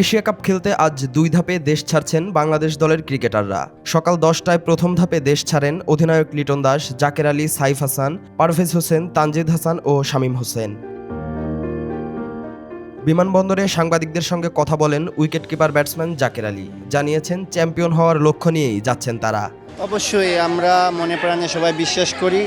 Asia cup খেলতে আজ দুই ধাপে দেশ ছাড়ছেন বাংলাদেশ দলের ক্রিকেটাররা। সকাল দশটায় প্রথম ধাপে দেশ ছাড়েন অধিনায়ক লিটন দাস, জাকের আলী, সাইফ হাসান, পারভেজ হোসেন, তানজিদ হাসান ও শামীম হোসেন। বিমানবন্দরে সাংবাদিকদের সঙ্গে কথা বলেন উইকেটকিপার ব্যাটসম্যান জাকের আলী। জানিয়েছেন, চ্যাম্পিয়ন হওয়ার লক্ষ্য নিয়েই যাচ্ছেন তারা। অবশ্যই আমরা মনে প্রাণে সবাই বিশ্বাস করি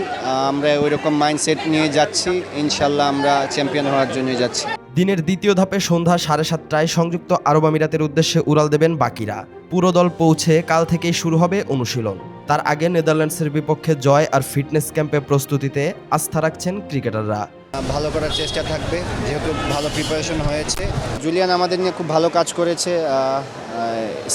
আমরা ওই রকম মাইন্ডসেট নিয়ে যাচ্ছি, ইনশাল্লাহ আমরা চ্যাম্পিয়ন হওয়ার জন্য যাচ্ছি। দিনের দ্বিতীয় ধাপে সন্ধ্যা সাড়ে সাতটায় সংযুক্ত আরব আমিরাতের উদ্দেশ্যে উড়াল দেবেন বাকিরা। পুরো দল পৌঁছে কাল থেকেই শুরু হবে অনুশীলন। তার আগে নেদারল্যান্ডসের বিপক্ষে জয় আর ফিটনেস ক্যাম্পে প্রস্তুতিতে আস্থা রাখছেন ক্রিকেটাররা। ভালো করার চেষ্টা থাকবে, যেহেতু ভালো প্রিপারেশন হয়েছে। জুলিয়ান আমাদের নিয়ে খুব ভালো কাজ করেছে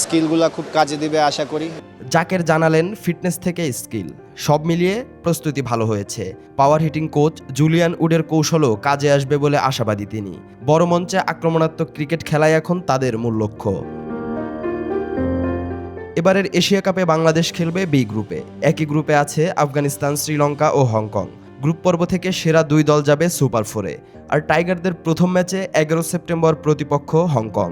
স্কিলগুলো খুব কাজে দিবে আশা করি। জাকের জানালেন ফিটনেস থেকে স্কিল সব মিলিয়ে প্রস্তুতি ভালো হয়েছে। পাওয়ার হিটিং কোচ জুলিয়ান উডের কৌশলও কাজে আসবে বলে আশাবাদী তিনি। বড় মঞ্চে আক্রমণাত্মক ক্রিকেট খেলাই এখন তাদের মূল লক্ষ্য। এবারের এশিয়া কাপে বাংলাদেশ খেলবে বি গ্রুপে একই গ্রুপে আছে আফগানিস্তান, শ্রীলঙ্কা ও হংকং। গ্রুপ পর্ব থেকে সেরা দুই দল যাবে সুপার ফোরে। আর টাইগারদের প্রথম ম্যাচে এগারো সেপ্টেম্বর প্রতিপক্ষ হংকং।